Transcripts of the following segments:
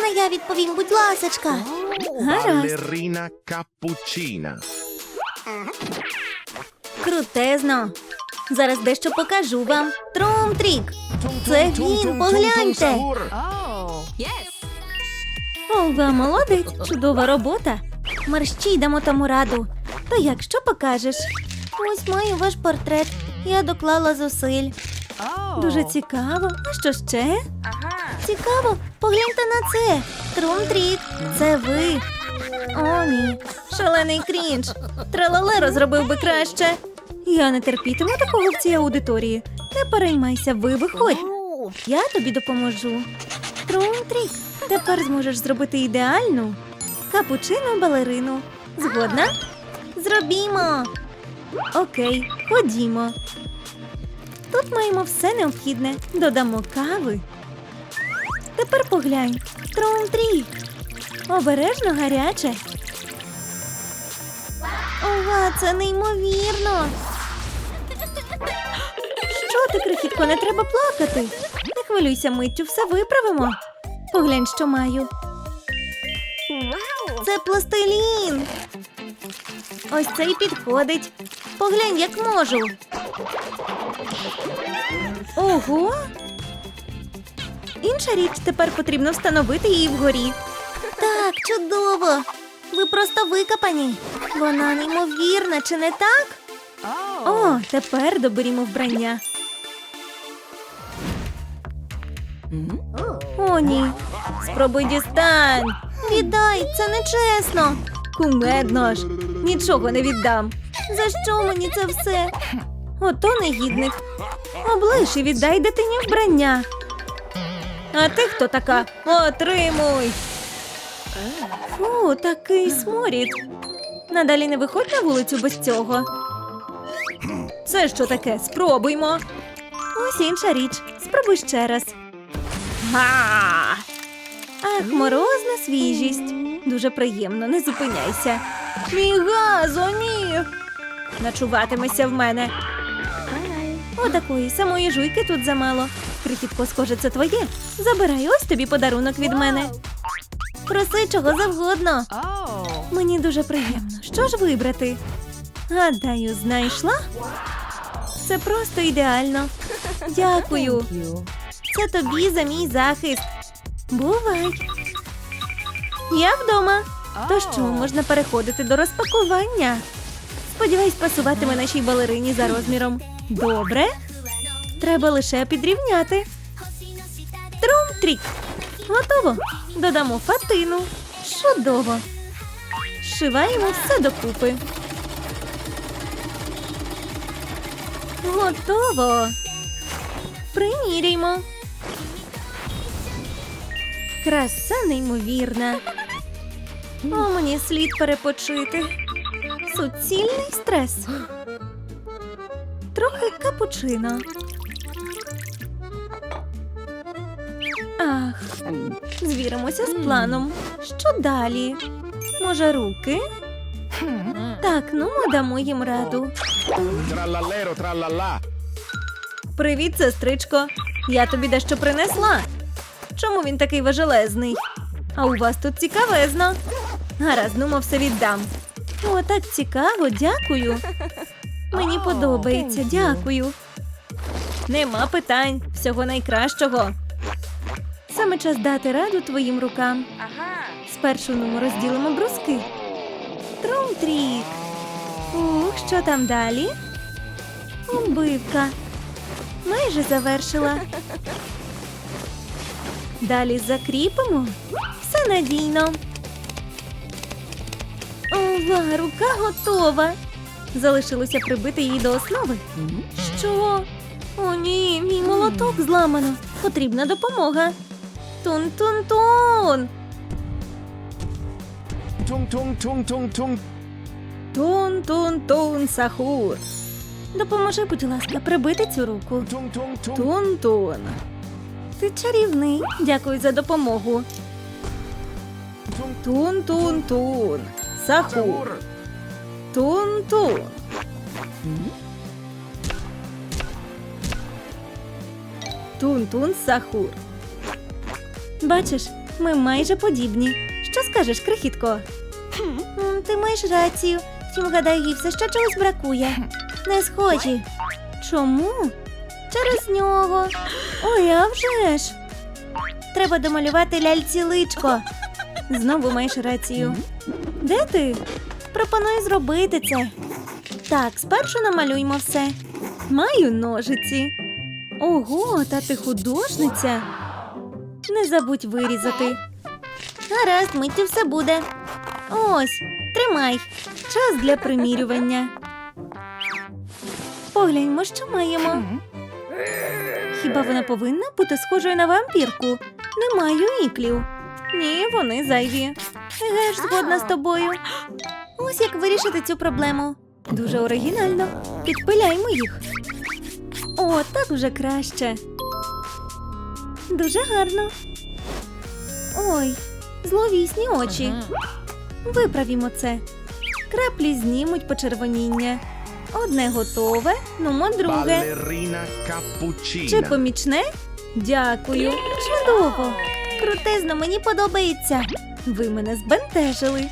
Можна я відповім, будь ласочка? Гаразд. Ballerina cappuccina. Крутезно. Зараз дещо покажу вам. Трум-трік. Це він, погляньте. Oh. Ова, молодець, чудова робота. Мерщій дамо тому раду. То як, що покажеш? Ось маю ваш портрет. Я доклала зусиль. Дуже цікаво. А що ще? Цікаво, погляньте на це. Трум-трік, це ви. О, ні. Шалений крінж. Тралале розробив би краще. Я не терпітиму такого в цій аудиторії. Не переймайся, ви виходь. Я тобі допоможу. Трум-трік, тепер зможеш зробити ідеальну капучину балерину. Згодна? Зробімо. Окей, ходімо. Тут маємо все необхідне. Додамо кави. Тепер поглянь. Трум-трік. Обережно гаряче. Ова, це неймовірно. Що ти, крихітко, не треба плакати. Не хвилюйся миттю, все виправимо. Поглянь, що маю. Це пластилін. Ось цей підходить. Поглянь, як можу. Ого. Інша річ тепер потрібно встановити її вгорі. Так, чудово. Ви просто викопані. Вона неймовірна, чи не так? О, тепер доберімо вбрання. О, ні. Спробуй дістань. Віддай, це нечесно. Кумедно ж. Нічого не віддам. За що мені це все? Ото негідник. Облиш і віддай дитині вбрання. А ти хто така? Отримуй. Фу, такий сморід. Надалі не виходь на вулицю без цього. Це що таке? Спробуймо. Ось інша річ. Спробуй ще раз. Ах, морозна свіжість. Дуже приємно, не зупиняйся. Мій газ, о ні! Начуватимешся в мене. Отакої самої жуйки тут замало. Крихітко, схоже, це твоє. Забирай ось тобі подарунок від мене. Проси чого завгодно. Мені дуже приємно. Що ж вибрати? Гадаю, знайшла? Це просто ідеально. Дякую. Це тобі за мій захист. Бувай. Я вдома. То що, можна переходити до розпакування? Сподіваюсь, пасуватиме нашій балерині за розміром. Добре. Треба лише підрівняти. Трум-трік. Готово. Додамо фатину. Чудово. Зшиваємо все докупи. Готово. Приміряймо. Краса неймовірна. О, мені слід перепочити. Суцільний стрес. Трохи капучино. Ах, звіримося з планом. Що далі? Може, руки? Так, ну ми дамо їм раду. Trallallero trallallà. Привіт, сестричко. Я тобі дещо принесла. Чому він такий важелезний? А у вас тут цікавезно. Гаразд, ну, все віддам. О, так цікаво, дякую. Мені подобається, дякую. Нема питань, всього найкращого. Саме час дати раду твоїм рукам. Ага. Спершу ну, розділимо бруски. Трум-трік. Ух, що там далі? Убивка. Майже завершила. Далі закріпимо. Все надійно. Ова, рука готова. Залишилося прибити її до основи. Що? О, ні, мій молоток зламано. Потрібна допомога. Тун-тун-тун. Tung. Тун-тун-тун, сахур. Допоможи, будь ласка, прибити цю руку. Тун-тун. Ти чарівний. Дякую за допомогу. Тун-тун-тун. Sahur. Тун-тун. Тун-тун, сахур. Бачиш, Ми майже подібні. Що скажеш, крихітко? Ти маєш рацію. Втім, гадаю, їй все ще чогось бракує. Не схожі. Чому? Через нього. Ой, а вже ж. Треба домалювати ляльці личко. Знову маєш рацію. Де ти? Пропоную зробити це. Так, спершу намалюймо все. Маю ножиці. Ого, та ти художниця. Не забудь вирізати. Гаразд, миттю все буде. Ось, тримай. Час для примірювання. Погляньмо, що маємо. Хіба вона повинна бути схожою на вампірку? Не маю іклів. Ні, вони зайві. Еге ж згодна з тобою. Ось як вирішити цю проблему. Дуже оригінально. Підпиляймо їх. О, так вже краще. Дуже гарно. Ой, зловісні очі. Виправімо це. Краплі знімуть почервоніння. Одне готове, нумо друге. Чи помічне? Дякую. Чудово. Крутезно, мені подобається. Ви мене збентежили.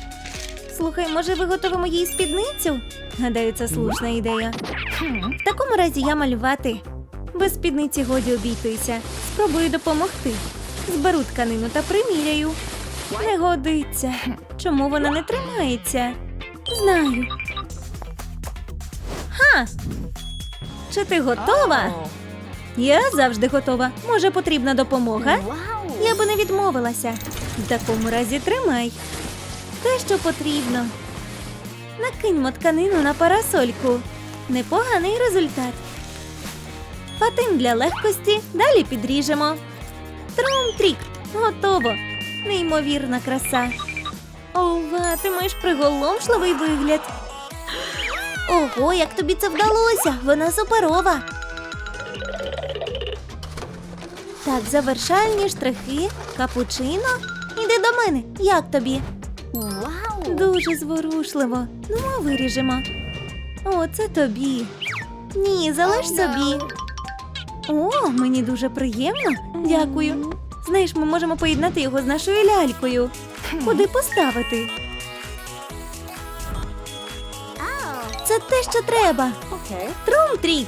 Слухай, може, виготовимо їй спідницю? Гадаю, це слушна ідея. В такому разі я малювати. Без спідниці годі обійтися. Спробую допомогти. Зберу тканину та приміряю. Не годиться. Чому вона не тримається? Знаю. Ха! Чи ти готова? Я завжди готова. Може, потрібна допомога? Я би не відмовилася. В такому разі тримай. Те, що потрібно. Накиньмо тканину на парасольку. Непоганий результат. Фатин для легкості. Далі підріжемо. Трум-трік. Готово. Неймовірна краса. Ова, ти маєш приголомшливий вигляд. Ого, як тобі це вдалося! Вона суперова. Так, завершальні штрихи, капучино. Іди до мене. Як тобі? Wow. Дуже зворушливо. Ну, а виріжемо. О, це тобі. Ні, залиш собі. О, мені дуже приємно. Дякую. Знаєш, ми можемо поєднати його з нашою лялькою. Куди поставити? Це те, що треба. Трум-трік.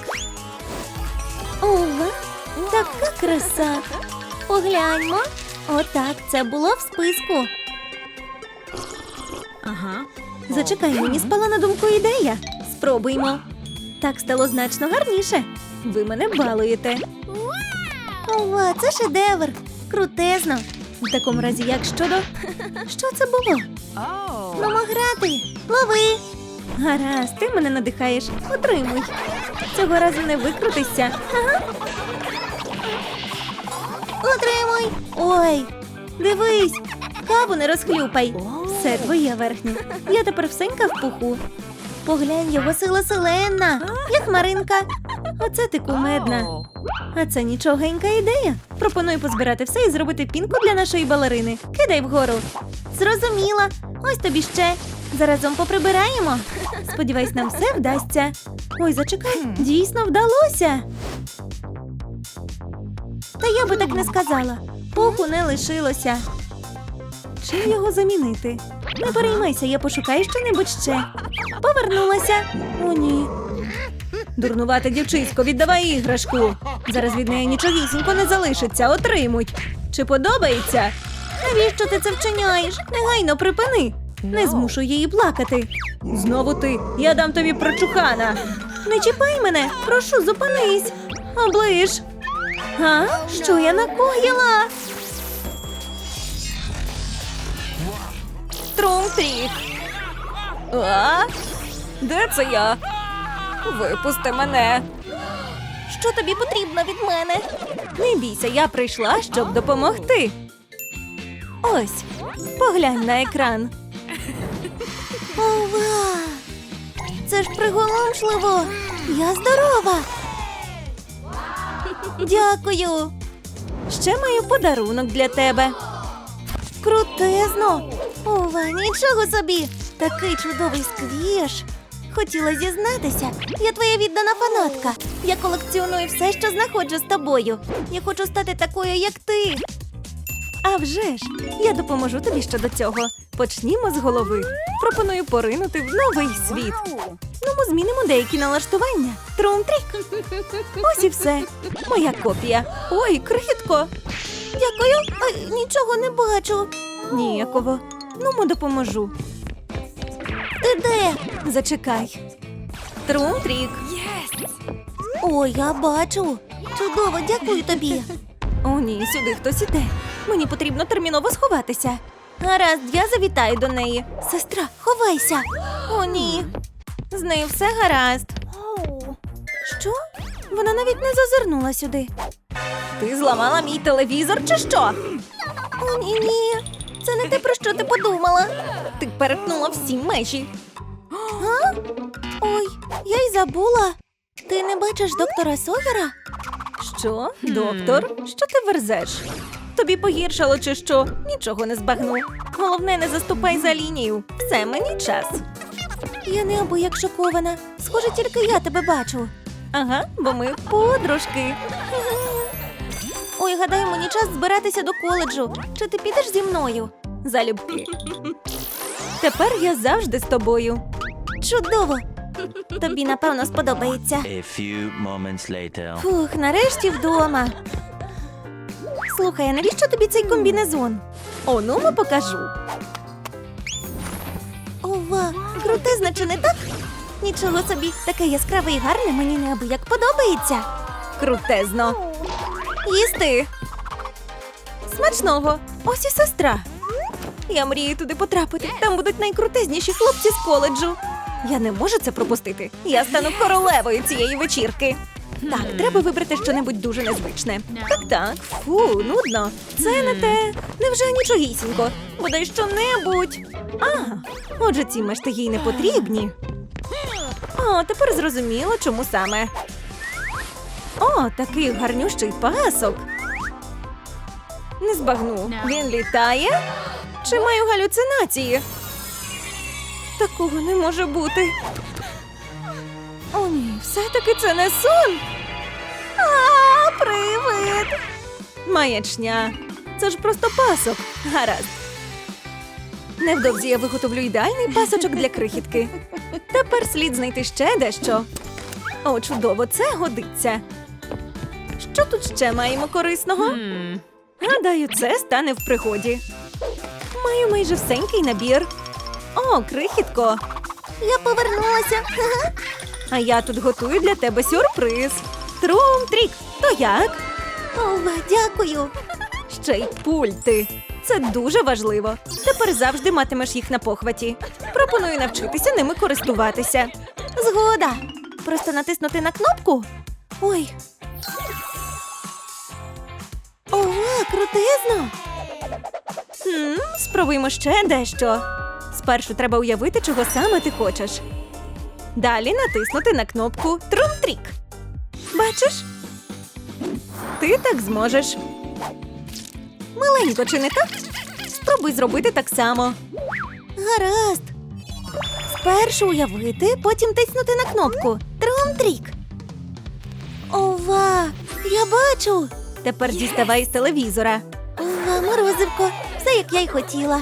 Ова, така краса. Погляньмо. Отак, це було в списку. Uh-huh. Зачекай, мені спала на думку ідея. Спробуймо. Так стало значно гарніше. Ви мене балуєте. Ова, це шедевр. Крутезно. В такому разі, як щодо. Що це було? Мамо грати. Лови. Гаразд, ти мене надихаєш. Отримуй. Цього разу не викрутишся. Ага. Отримуй. Ой, дивись, каву не розхлюпай. Все твоє верхнє. Я тепер всенька в пуху. Поглянь, його сила селена, як Маринка. Оце ти кумедна. А це нічогенька ідея. Пропоную позбирати все і зробити пінку для нашої балерини. Кидай вгору. Зрозуміла. Ось тобі ще. Заразом поприбираємо. Сподіваюсь, нам все вдасться. Ой, зачекай, дійсно вдалося. Та я би так не сказала. Пуху не лишилося. Чим його замінити? Не переймайся, я пошукаю щонебудь ще. Повернулася. О, ні. Дурнувате дівчисько, віддавай іграшку. Зараз від неї нічогісінько не залишиться. Отримуй. Чи подобається? Навіщо ти це вчиняєш? Негайно припини. Не змушу її плакати. Знову ти. Я дам тобі прочухана. Не чіпай мене, прошу, зупинись. Оближ. А? Що я накоїла? Трум-трік. А? Де це я? Випусти мене. Що тобі потрібно від мене? Не бійся, я прийшла, щоб допомогти. Ось, поглянь на екран. Ова! Це ж приголомшливо. Я здорова. Дякую. Ще маю подарунок для тебе. Крутезно. Ова, нічого собі. Такий чудовий сквіш. Хотіла зізнатися, я твоя віддана фанатка. Я колекціоную все, що знаходжу з тобою. Я хочу стати такою, як ти. А вже ж, я допоможу тобі щодо цього. Почнімо з голови. Пропоную поринути в новий світ. Ну, ми змінимо деякі налаштування. Трум-трік. Ось і все. Моя копія. Ой, крихітко. Дякую. Ай, нічого не бачу. Ніяково. Ну, мо допоможу. Ти де? Зачекай. Трум-трік. Ой, я бачу. Чудово, дякую тобі. О, ні, сюди хтось іде. Мені потрібно терміново сховатися. Гаразд, я завітаю до неї. Сестра, ховайся. О, ні. З нею все гаразд. Що? Вона навіть не зазирнула сюди. Ти зламала мій телевізор чи що? О, ні, ні. Це не те, про що ти подумала. Ти перетнула всі межі. А? Ой, я й забула. Ти не бачиш доктора Согера? Що, доктор? Що ти верзеш? Тобі погіршало чи що? Нічого не збагну. Головне, не заступай за лінію. Все мені час. Я не або як шокована. Схоже, тільки я тебе бачу. Ага, бо ми подружки. Ой, гадаю, мені час збиратися до коледжу. Чи ти підеш зі мною? Залюбки. Тепер я завжди з тобою. Чудово! Тобі, напевно, сподобається. A few moments later. Фух, нарешті вдома. Слухай, а навіщо тобі цей комбінезон? О, ну ми покажу. Ова, крутизна, чи не так? Нічого собі, таке яскраве і гарне мені неабияк подобається. Крутезно. Їсти. Смачного. Ось і сестра. Я мрію туди потрапити. Там будуть найкрутезніші хлопці з коледжу. Я не можу це пропустити. Я стану королевою цієї вечірки. Так, треба вибрати щонебудь дуже незвичне. Так, так, фу, нудно. Це не те. Невже нічогісінько? Бодай що-небудь. А, отже, ці мешти їй не потрібні. О, тепер зрозуміло, чому саме. О, такий гарнющий пасок. Не збагну. Він літає? Чи маю галюцинації? Такого не може бути. О, ні, все-таки це не сон. А, привид. Маячня. Це ж просто пасок. Гаразд. Невдовзі я виготовлю ідеальний пасочок для крихітки. Тепер слід знайти ще дещо. О, чудово, це годиться. Що тут ще маємо корисного? Гадаю, це стане в пригоді. Маю майже всенький набір. О, крихітко. Я повернулася. А я тут готую для тебе сюрприз. Трум-трік, то як? Ова, дякую. Ще й пульти. Це дуже важливо. Тепер завжди матимеш їх на похваті. Пропоную навчитися ними користуватися. Згода. Просто натиснути на кнопку. Ой. Ова, крутизно. Хм, спробуємо ще дещо. Спершу треба уявити, чого саме ти хочеш. Далі натиснути на кнопку Трум-трік. Бачиш? Ти так зможеш. Миленько, чи не так? Спробуй зробити так само. Гаразд. Спершу уявити, потім тиснути на кнопку Трум-трік. Ова, я бачу. Тепер діставай з телевізора. Ова, морозивко, все як я й хотіла.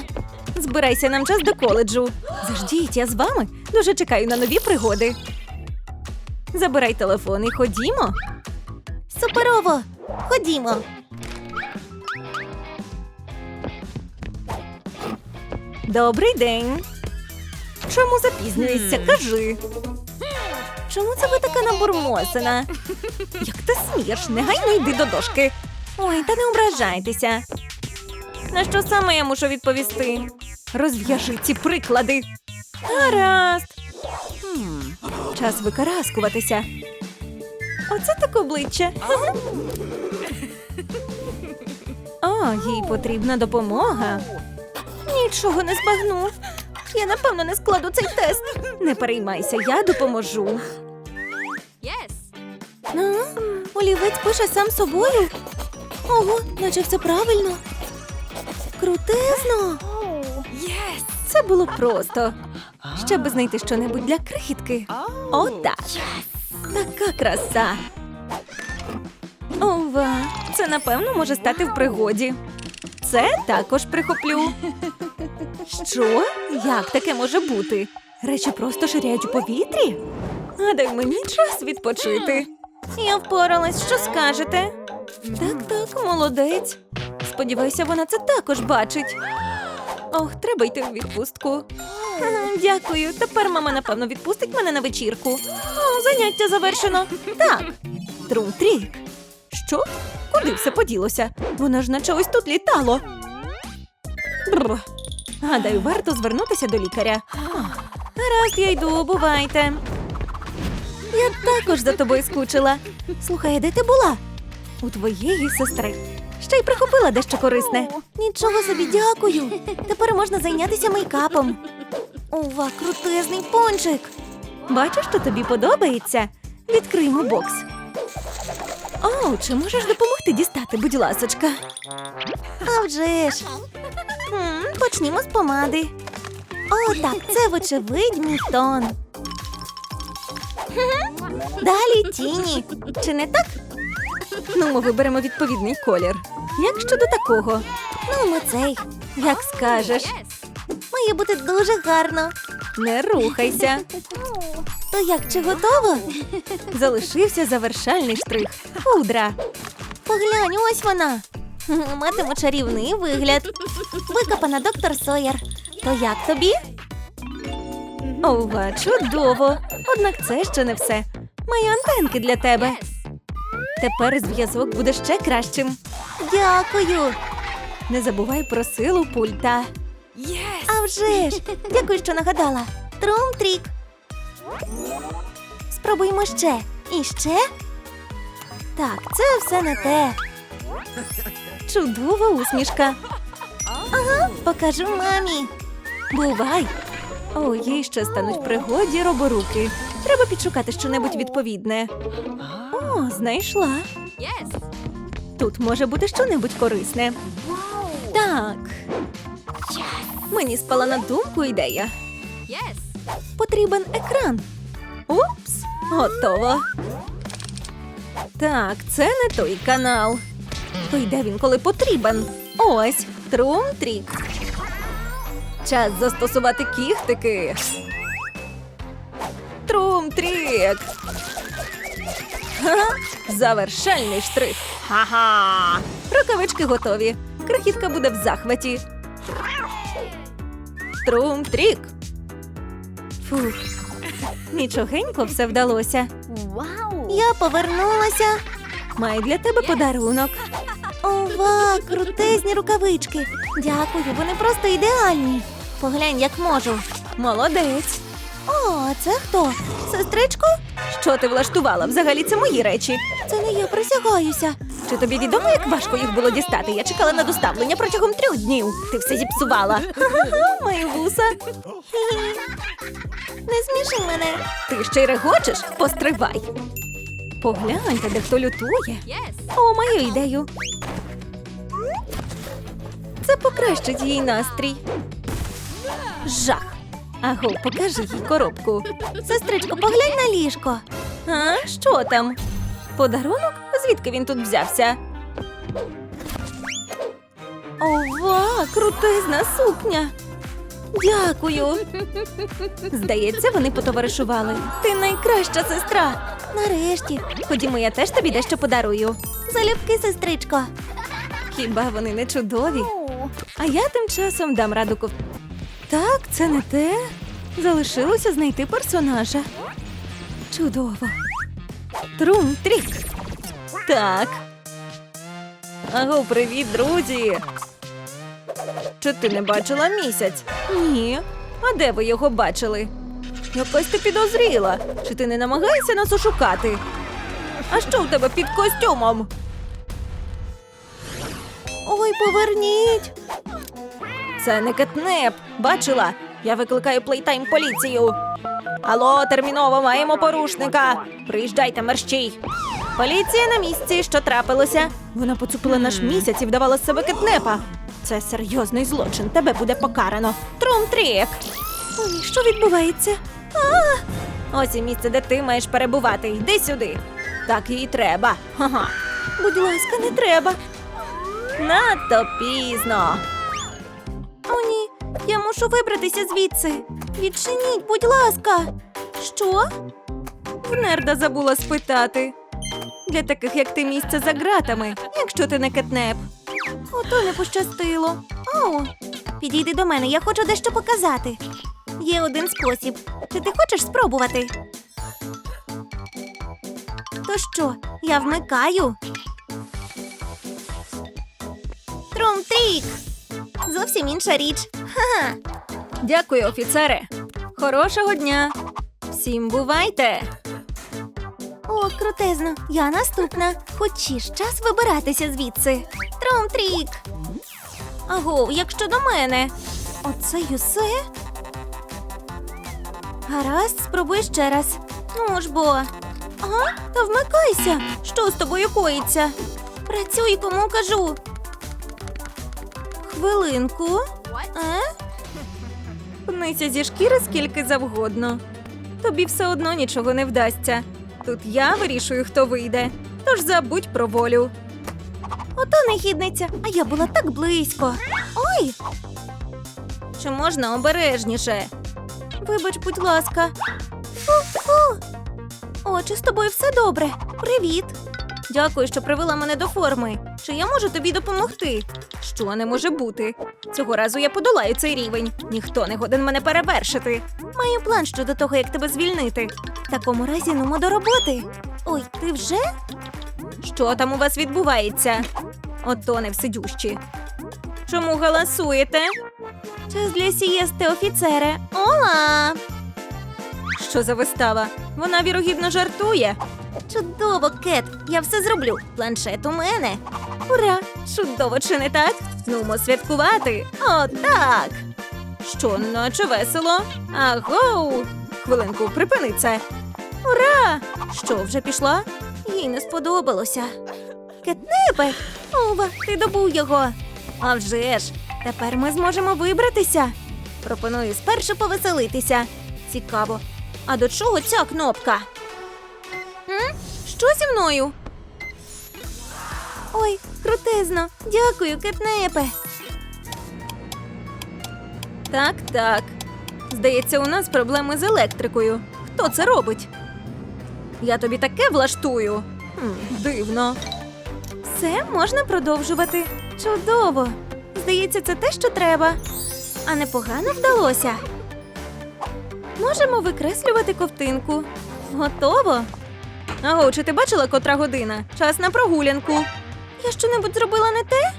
Збирайся нам час до коледжу. Заждіть, я з вами. Дуже чекаю на нові пригоди. Забирай телефон і ходімо. Суперово! Ходімо. Добрий день. Чому запізнюєшся? Кажи. Чому це ви така набурмосена? Як ти смієш? Негайно йди до дошки. Ой, та не ображайтеся. На що саме я мушу відповісти? Розв'яжи ці приклади. Гаразд. Час викараскуватися. Оце так обличчя. О, їй потрібна допомога. Нічого не збагну. Я напевно не складу цей тест. Не переймайся, я допоможу. Yes. А, олівець пише сам собою. Ого, наче все правильно. Крутезно. Yes. Це було просто. Ще би знайти щонебудь для крихітки. Отак. Така краса. Ова, це напевно може стати в пригоді. Це також прихоплю. Що? Як таке може бути? Речі просто ширяють у повітрі? Гадай мені час відпочити. Я впоралась, що скажете? Так, так, молодець. Сподіваюся, вона це також бачить. Ох, треба йти у відпустку. Дякую. Тепер мама, напевно, відпустить мене на вечірку. О, заняття завершено. Так. Трум-трік. Що? Куди все поділося? Воно ж наче ось тут літало. Бррр. Гадаю, варто звернутися до лікаря. Гаразд, я йду, бувайте. Я також за тобою скучила. Слухай, де ти була? У твоєї сестри. Ще й прихопила дещо корисне. Нічого собі дякую. Тепер можна зайнятися мейкапом. Ова, крутезний пончик. Бачу, що тобі подобається. Відкриймо бокс. О, чи можеш допомогти дістати, будь ласочка? А вже ж. М, Почнімо з помади. О, так, це вочевидь мій тон. Далі тіні. Чи не так? Ну, ми виберемо відповідний колір. Як щодо такого? Ну, ми цей. Як скажеш. Має бути дуже гарно. Не рухайся. То як чи готово? Залишився завершальний штрих. Пудра. Поглянь, ось вона. М, Матиме чарівний вигляд. Викопана доктор Сойер. То як тобі? Ова, чудово. Однак це ще не все. Маю антенки для тебе. Тепер зв'язок буде ще кращим. Дякую. Не забувай про силу пульта. Yes. Вже ж! Дякую, що нагадала. Трум-трік. Спробуємо ще. І ще. Так, це все не те. Чудова усмішка. Ага, покажу мамі. Бувай. О, їй ще стануть пригоді роборуки. Треба підшукати щонебудь відповідне. О, знайшла. Тут може бути щонебудь корисне. Так. Мені спала на думку ідея. Yes. Потрібен екран. Упс, готово. Так, це не той канал. То йде він, коли потрібен. Ось, трум-трік. Час застосувати кіхтики. Трум-трік. Завершальний штрих. Ха-ха. Рукавички готові. Крихітка буде в захваті. Трум-трік. Фух, нічогенько все вдалося. Wow. Я повернулася. Маю для тебе подарунок. Ова, крутезні рукавички. Дякую, вони просто ідеальні. Поглянь, як можу. Молодець. О, це хто? Сестричко? Що ти влаштувала? Взагалі це мої речі. Це не я присягаюся. Чи тобі відомо, як важко їх було дістати? Я чекала на доставлення протягом трьох днів. Ти все зіпсувала. Мої вуса. Не сміши мене. Ти ще й регочеш? Постривай. Погляньте, де хто лютує. О, маю ідею. Це покращить їй настрій. Жах. Аго, покажи їй коробку. Сестричко, поглянь на ліжко. А, що там? Подарунок? Звідки він тут взявся? Ова, крутизна сукня. Дякую. Здається, вони потоваришували. Ти найкраща сестра. Нарешті. Ходімо, я теж тобі дещо подарую. Залюбки, сестричко. Хіба вони не чудові? А я тим часом дам раду ков... Так, це не те. Залишилося знайти персонажа. Чудово. Трум трік. Так. Аго, привіт, друзі. Чи ти не бачила місяць? Ні. А де ви його бачили? Якось ти підозріла. Чи ти не намагаєшся нас ошукати? А що в тебе під костюмом? Ой, поверніть. Це не кетнеп. Бачила? Я викликаю плейтайм поліцію. Алло, терміново маємо порушника. Приїжджайте мерщій. Поліція на місці, що трапилося. Вона поцупила наш місяць і вдавала з себе кетнепа. Це серйозний злочин. Тебе буде покарано. Трум-трік. Ой, що відбувається? А! Ось і місце, де ти маєш перебувати. Йди сюди. Так їй треба. Ага. Будь ласка, не треба. Надто пізно. О, ні, я мушу вибратися звідси. Відчиніть, будь ласка. Що? В нерда забула спитати. Для таких, як ти, місце за ґратами, якщо ти не кетнеп. Ото не пощастило. О, підійди до мене, я хочу дещо показати. Є один спосіб. Чи ти хочеш спробувати? То що, я вмикаю? Трум-трік! Зовсім інша річ. Ха-ха. Дякую, офіцере. Хорошого дня. Всім бувайте. Крутезно. Я наступна. Хочеш час вибиратися звідси. Трум-трік. Аго, як щодо мене. Оце й усе? Гаразд, спробуй ще раз. Ну ж бо. Ага, та вмикайся. Що з тобою коїться? Працюй, кому кажу. Хвилинку. Е? Пнися зі шкіри скільки завгодно. Тобі все одно нічого не вдасться. Тут я вирішую, хто вийде. Тож забудь про волю. Ото негідниця, а я була так близько. Ой! Чи можна обережніше? Вибач, будь ласка. Фу-фу. О, чи з тобою все добре? Привіт. Дякую, що привела мене до форми. Чи я можу тобі допомогти? Що не може бути? Цього разу я подолаю цей рівень. Ніхто не годен мене перевершити. Маю план щодо того, як тебе звільнити. Такому разі нумо до роботи. Ой, ти вже? Що там у вас відбувається? Ото не всидющі. Чому галасуєте? Час для сієсти, офіцере. Ола! Що за вистава? Вона вірогідно жартує. Чудово, Кет! Я все зроблю. Планшет у мене. Ура! Чудово, чи не так? Нумо святкувати. О, так! Що, наче весело? Агоу! Хвилинку, припини це. Ура! Що, вже пішла? Їй не сподобалося. Кетнепе! Ова, ти добув його. А вже ж, тепер ми зможемо вибратися. Пропоную спершу повеселитися. Цікаво. А до чого ця кнопка? М? Що зі мною? Ой, крутезно. Дякую, кетнепе. Так, так. Здається, у нас проблеми з електрикою. Хто це робить? Я тобі таке влаштую. Хм, дивно. Все, можна продовжувати. Чудово. Здається, це те, що треба. А непогано вдалося. Можемо викреслювати ковтинку. Готово. Аго, чи ти бачила котра година? Час на прогулянку. Я щонебудь зробила не те?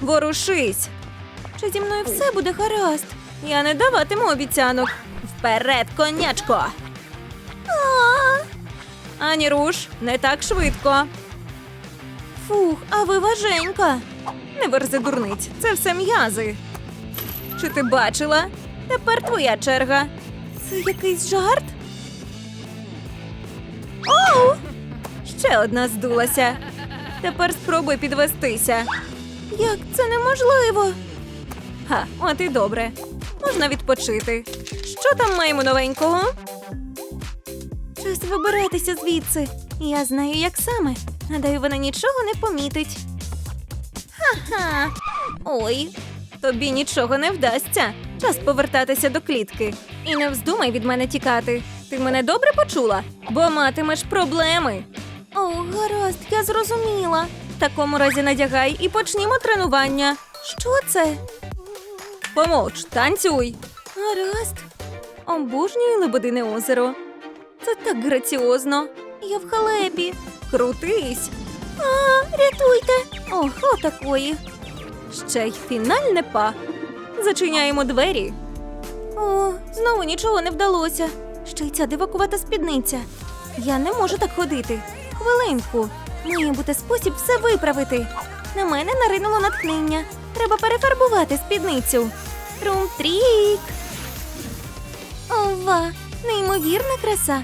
Ворушись. Чи зі мною все буде гаразд? Я не даватиму обіцянок. Вперед, конячко. Ані руш, не так швидко. Фух, а ви важенька. Не верзи дурниць, це все м'язи. Чи ти бачила? Тепер твоя черга. Це якийсь жарт? Оу! Ще одна здулася. Тепер спробуй підвестися. Як це неможливо? Ха, от і добре. Можна відпочити. Що там маємо новенького? Час вибиратися звідси. Я знаю, як саме. Гадаю, вона нічого не помітить. Ха-ха. Ой, тобі нічого не вдасться. Час повертатися до клітки. І не вздумай від мене тікати. Ти мене добре почула, бо матимеш проблеми. О, гаразд, я зрозуміла. В такому разі надягай і почнімо тренування. Що це? Помовч, танцюй. Гаразд. Обожнюю Лебедине озеро. Це так граціозно. Я в халепі. Крутись. А, рятуйте. Ох, отакої. Ще й фінальне па. Зачиняємо двері. О, знову нічого не вдалося. Ще й ця дивакувата спідниця. Я не можу так ходити. Хвилинку. Має бути спосіб все виправити. На мене наринуло натхнення. Треба перефарбувати спідницю. Трум-трік. Ова, неймовірна краса.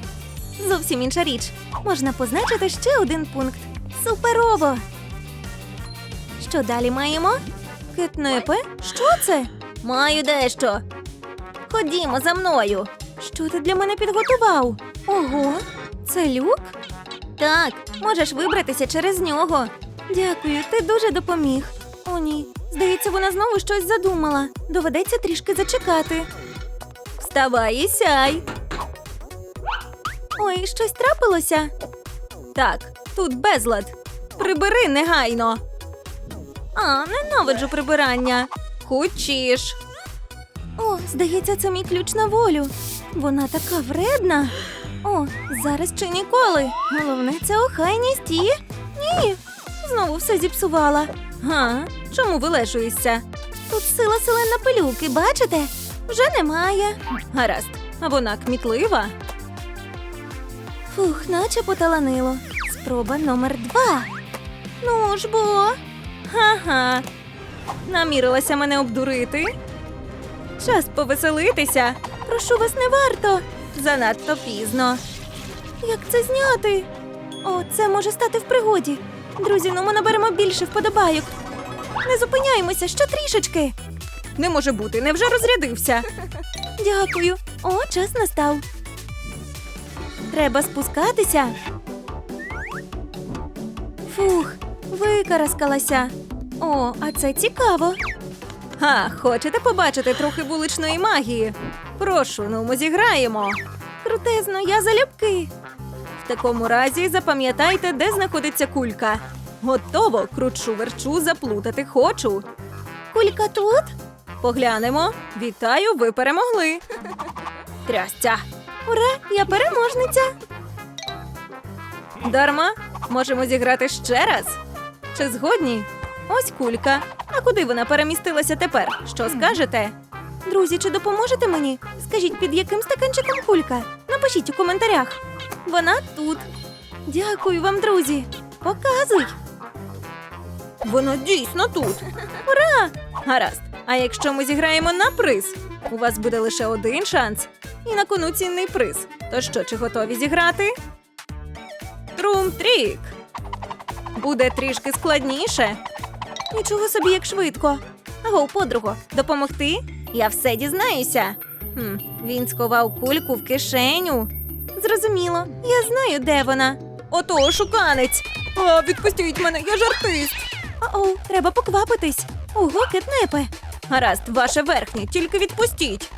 Зовсім інша річ. Можна позначити ще один пункт. Суперово. Що далі маємо? Кетнепе? Що це? Маю дещо. Ходімо за мною. Що ти для мене підготував? Ого, це люк? Так, можеш вибратися через нього. Дякую, ти дуже допоміг. О, ні. Здається, вона знову щось задумала. Доведеться трішки зачекати. Вставай і сяй. Ой, щось трапилося. Так, тут безлад. Прибери негайно. А, ненавиджу прибирання. Хочеш. О, здається, це мій ключ на волю. Вона така вредна. О, зараз чи ніколи. Головне, це охайність і... Ні, знову все зіпсувала. Га, чому вилежуєшся? Тут сила селена пилюки, бачите? Вже немає. Гаразд, а вона кмітлива. Фух, наче поталанило. Спроба номер два. Ну ж бо. Ха-ха. Намірилася мене обдурити. Час повеселитися. Прошу вас, не варто. Занадто пізно. Як це зняти? О, це може стати в пригоді. Друзі, ну ми наберемо більше вподобайок. Не зупиняємося ще трішечки. Не може бути, невже розрядився. Дякую. О, час настав. Треба спускатися. Фух, викараскалася. О, а це цікаво. Ха, хочете побачити трохи вуличної магії? Прошу, ну ми зіграємо. Крутезно, я залюбки. В такому разі запам'ятайте, де знаходиться кулька. Готово, кручу верчу, заплутати хочу. Кулька тут? Поглянемо. Вітаю, ви перемогли. Трясця. Ура, я переможниця. Дарма, можемо зіграти ще раз. Чи згодні? Ось кулька. А куди вона перемістилася тепер? Що скажете? Друзі, чи допоможете мені? Скажіть, під яким стаканчиком кулька? Напишіть у коментарях. Вона тут. Дякую вам, друзі. Показуй. Вона дійсно тут. Ура! Гаразд. А якщо ми зіграємо на приз, у вас буде лише один шанс. І на кону цінний приз. То що, чи готові зіграти? Трум-трік. Буде трішки складніше. Нічого собі, як швидко. Аго, подруго, допомогти? Я все дізнаюся. Хм, він сховав кульку в кишеню. Зрозуміло, я знаю, де вона. Ото шуканець. А, відпустіть мене, я жартист. О, треба поквапитись. Ого, кетнепе. Гаразд, ваше верхнє, тільки відпустіть.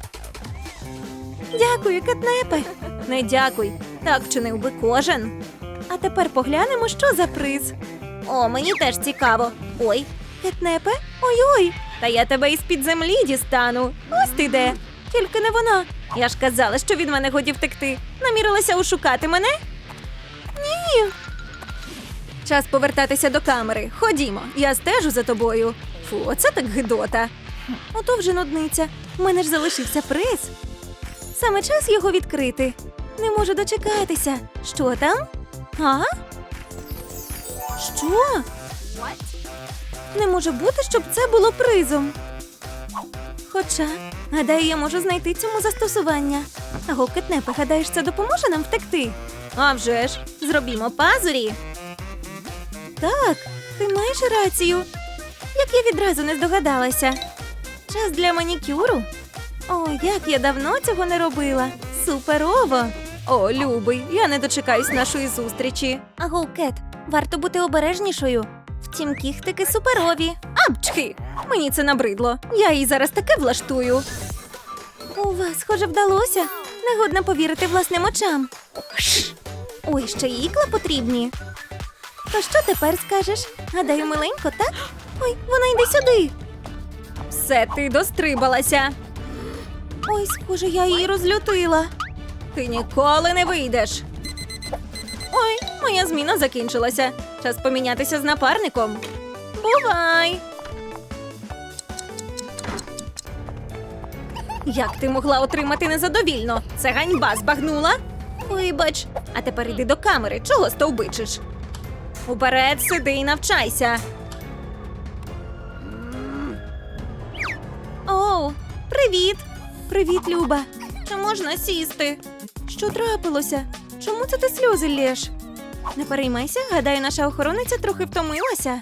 Дякую, кетнепе. Не дякуй. Так вчинив би кожен. А тепер поглянемо, що за приз. О, мені теж цікаво. Ой, кетнепе? Ой-ой. Та я тебе із-під землі дістану. Ось ти де. Тільки не вона. Я ж казала, що від мене годі втекти. Намірилася ушукати мене? Ні. Час повертатися до камери. Ходімо, я стежу за тобою. Фу, оце так гидота. Ото вже нудниця. У мене ж залишився приз. Саме час його відкрити. Не можу дочекатися. Що там? А? Що? Не може бути, щоб це було призом. Хоча, гадаю, я можу знайти цьому застосування. Аго, кетнепе, гадаєш, це допоможе нам втекти? А вже ж, зробімо пазурі. Так, ти маєш рацію. Як я відразу не здогадалася. Час для манікюру. О, як я давно цього не робила. Суперово! О, любий, я не дочекаюсь нашої зустрічі. Аго, Кет, варто бути обережнішою. Втім, кіхтики суперові. Апчхи! Мені це набридло. Я їй зараз таке влаштую. У вас, схоже, вдалося. Негодно повірити власним очам. Ой, ще й ікла потрібні. То що тепер скажеш? Гадаю, миленько, так? Ой, вона йде сюди. Все, ти дострибалася. Ой, схоже, я її розлютила. Ти ніколи не вийдеш. Ой, моя зміна закінчилася. Час помінятися з напарником. Бувай! Як ти могла отримати незадовільно? Це ганьба збагнула? Вибач, а тепер йди до камери. Чого стовбичиш? Уперед сиди і навчайся. Оу, привіт! Привіт, Люба. Чи можна сісти? Що трапилося? Чому це ти сльози лєш? Не переймайся, гадаю, наша охорониця трохи втомилася.